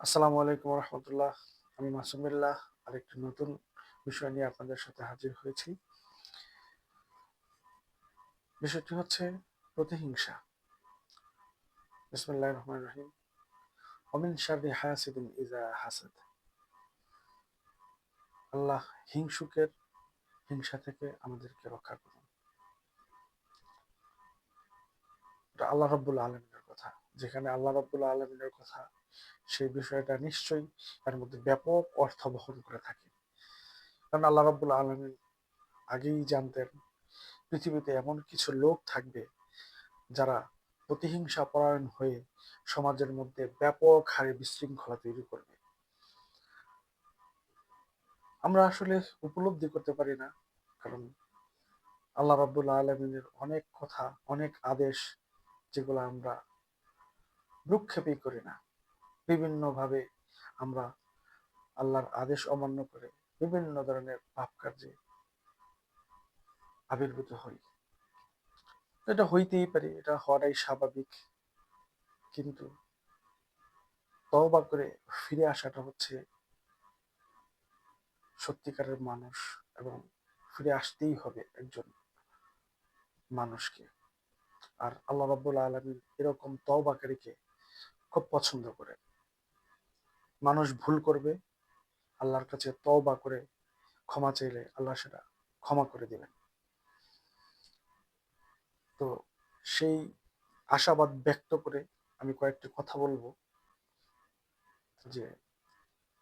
আসসালামু আলাইকুম রহমতুল্লাহ। আমি মাসুমিল্লাহ আরেকটি নতুন বিষয় নিয়ে আপনাদের সাথে হাজির হয়েছি। বিষয়টি হচ্ছে প্রতিহিংসা। বিসমুল্লাহ রহমান রহিম। অমিন শারি হায়াসিদিন ইজা হাসাদ। আল্লাহ হিংসুকের হিংসা থেকে আমাদেরকে রক্ষা করুন। আল্লাহ রব্বুল আলমিনের কথা। যেখানে আল্লাহ রব্বুল আলমিনের কথা সেই বিষয়টা নিশ্চয়ই তার মধ্যে ব্যাপক অর্থ বহন করে থাকে। কারণ আল্লাহ রাবুল আলমী আগেই জানতেন, পৃথিবীতে এমন কিছু লোক থাকবে যারা প্রতিহিংসা পরায়ণ হয়ে সমাজের মধ্যে ব্যাপক হারে বিশৃঙ্খলা তৈরি করবে। আমরা আসলে উপলব্ধি করতে পারি না, কারণ আল্লাহ রাবুল আলমিনের অনেক কথা, অনেক আদেশ যেগুলো আমরা ভ্রুক্ষেপই করি না। বিভিন্নভাবে আমরা আল্লাহর আদেশ অমান্য করে বিভিন্ন ধরনের পাপ কার্যে আবির্ভূত হই। এটা হইতেই পারে, এটা হওয়াটাই স্বাভাবিক। কিন্তু তওবা করে ফিরে আসাটা হচ্ছে সত্যিকারের মানুষ এবং ফিরে আসতেই হবে একজন মানুষকে। আর আল্লাহ রাব্বুল আলমিন এরকম তওবাকারীকে খুব পছন্দ করেন। মানুষ ভুল করবে, আল্লাহর কাছে তওবা করে ক্ষমা চাইলে আল্লাহ সেটা ক্ষমা করে দেবেন। তো সেই আশাবাদ ব্যক্ত করে আমি কয়েকটি কথা বলব। যে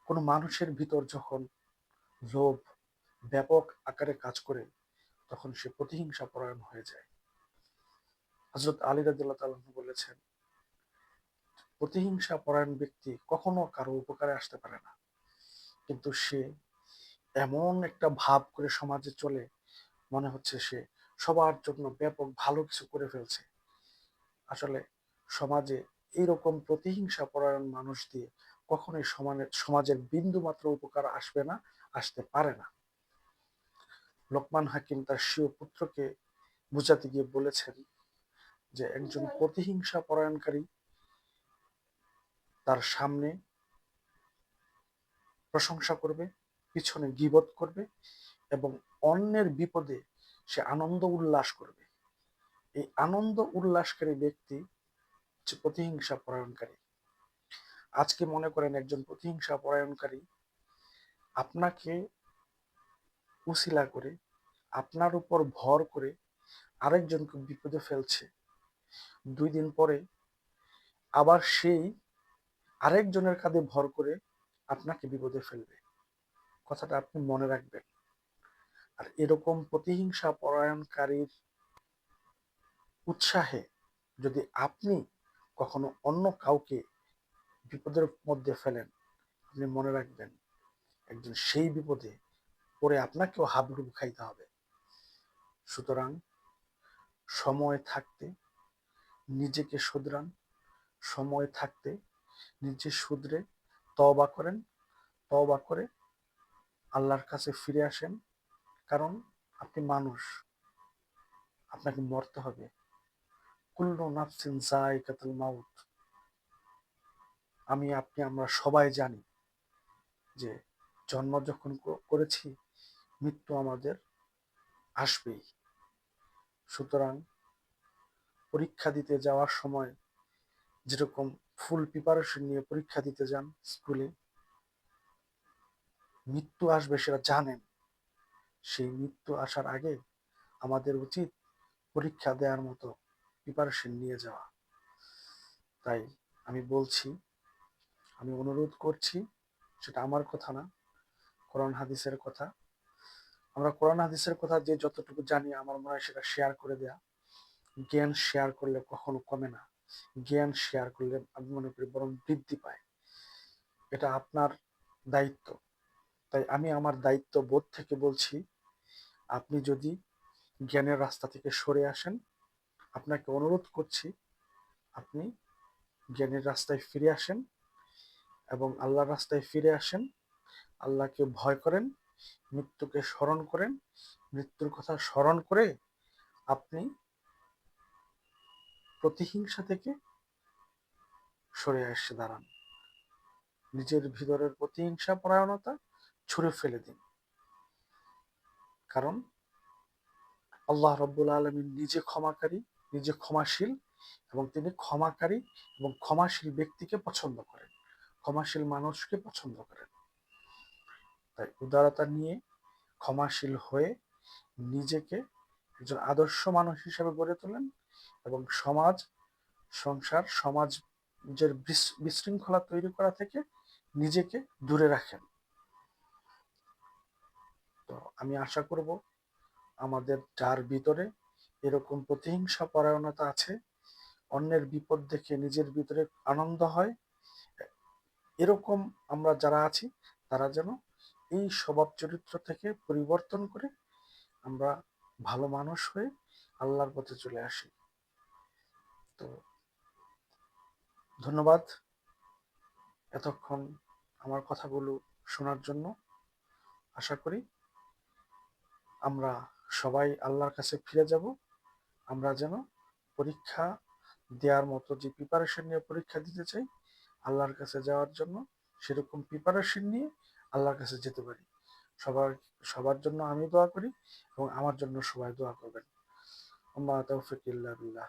কোনো মানুষের ভিতর যখন লোভ ব্যাপক আকারে কাজ করে, তখন সে প্রতিহিংসা পরায়ণ হয়ে যায়। হজরত আলী রাদিল্লাহ বলেছেন প্রতিহিংসা পরায়ণ ব্যক্তি কখনো কারও উপকারে আসতে পারে না। কিন্তু সে এমন একটা ভাব করে সমাজে চলে, মনে হচ্ছে সে সবার জন্য ব্যাপক ভালো কিছু করে ফেলছে। আসলে সমাজে এইরকম প্রতিহিংসা পরায়ণ মানুষ দিয়ে কখনোই সমানের সমাজের বিন্দু মাত্র উপকার আসবে না, আসতে পারে না। লোকমান হাকিম তার স্বীয় পুত্রকে বুঝাতে গিয়ে বলেছেন যে, একজন প্রতিহিংসা পরায়ণকারী তার সামনে প্রশংসা করবে, পিছনে গিবত করবে এবং অন্যের বিপদে সে আনন্দ উল্লাস করবে। এই আনন্দ উল্লাসকারী ব্যক্তি প্রতিহিংসা পরায়ণকারী। আজকে মনে করেন একজন প্রতিহিংসা পরায়ণকারী আপনাকে উশিলা করে, আপনার উপর ভর করে আরেকজনকে বিপদে ফেলছে। দুই দিন পরে আবার সেই আরেকজনের কাঁধে ভর করে আপনাকে বিপদে ফেলবে। কথাটা আপনি মনে রাখবেন। আর এরকম প্রতিহিংসা পরায়ণকারীর উৎসাহে যদি আপনি কখনো অন্য কাউকে বিপদের মধ্যে ফেলেন, আপনি মনে রাখবেন একজন সেই বিপদে পরে আপনাকেও হাবুডুবু খাইতে হবে। সুতরাং সময় থাকতে নিজেকে শুধরান, সময় থাকতে নিজে শুধরে তওবা করেন, তওবা করে আল্লাহর কাছে ফিরে আসেন। কারণ আপনি মানুষ, আপনাকে মরতে হবে। কুল্লু নাফসিন জায়কাতুল মাউত। আমি, আপনি, আমরা সবাই জানি যে জন্ম যখন করেছি, মৃত্যু আমাদের আসবেই। সুতরাং পরীক্ষা দিতে যাওয়ার সময় যেরকম ফুল প্রিপারেশন নিয়ে পরীক্ষা দিতে যান স্কুলে মৃত্যু আসবে সেটা জানেন। সেই মৃত্যু আসার আগে আমাদের উচিত পরীক্ষা দেওয়ার মতো প্রিপারেশন নিয়ে যাওয়া। তাই আমি বলছি, আমি অনুরোধ করছি, সেটা আমার কথা না, কোরআন হাদিসের কথা। আমরা কোরআন হাদিসের কথা যে যতটুকু জানি, আমার মনে হয় সেটা শেয়ার করে দেয়া। জ্ঞান শেয়ার করলে কখনো কমে না। জ্ঞান শেয়ার করলে আমি মনে করি বরং বৃদ্ধি পায়। এটা আপনার দায়িত্ব। তাই আমি আমার দায়িত্ব বোধ থেকে বলছি, আপনি যদি জ্ঞানের রাস্তা থেকে সরে আসেন, আপনাকে অনুরোধ করছি, আপনি জ্ঞানের রাস্তায় ফিরে আসেন এবং আল্লাহর রাস্তায় ফিরে আসেন, আল্লাহকে ভয় করেন, মৃত্যুকে স্মরণ করেন, মৃত্যুর কথা স্মরণ করে আপনি প্রতিহিংসা থেকে সরে আসছে দাঁড়ান। নিজের ভিতরের প্রতিহিংসা, পরায়ণতা ছুঁড়ে ফেলে দিন। কারণ আল্লাহ রব্বুল আলমিন নিজে ক্ষমাকারী, নিজে ক্ষমাশীল এবং তিনি ক্ষমাকারী এবং ক্ষমাশীল ব্যক্তিকে পছন্দ করেন, ক্ষমাশীল মানুষকে পছন্দ করেন। তাই উদারতা নিয়ে ক্ষমাশীল হয়ে নিজেকে একজন আদর্শ মানুষ হিসেবে গড়ে তোলেন এবং সমাজ, সংসার, সমাজের বিশৃঙ্খলা তৈরি করা থেকে নিজেকে দূরে রাখেন। তো আমি আশা করব আমাদের যার ভিতরে এরকম প্রতিহিংসা পরায়ণতা আছে, অন্যের বিপদ দেখে নিজের ভিতরে আনন্দ হয়, এরকম আমরা যারা আছি, তারা যেন এই স্বভাব চরিত্র থেকে পরিবর্তন করে আমরা ভালো মানুষ হয়ে আল্লাহর পথে চলে আসি। তো ধন্যবাদ এতক্ষণ আমার কথাগুলো শোনার জন্য। আশা করি আমরা সবাই আল্লাহর কাছে ফিরে যাব। আমরা যেন পরীক্ষা দেওয়ার মতো যে প্রিপারেশন নিয়ে পরীক্ষা দিতে চাই, আল্লাহর কাছে যাওয়ার জন্য সেরকম প্রিপারেশন নিয়ে আল্লাহর কাছে যেতে পারি। সবার সবার জন্য আমি দোয়া করি এবং আমার জন্য সবাই দোয়া করবেন। আম্মা তৌফিক ইল্লা বিল্লাহ।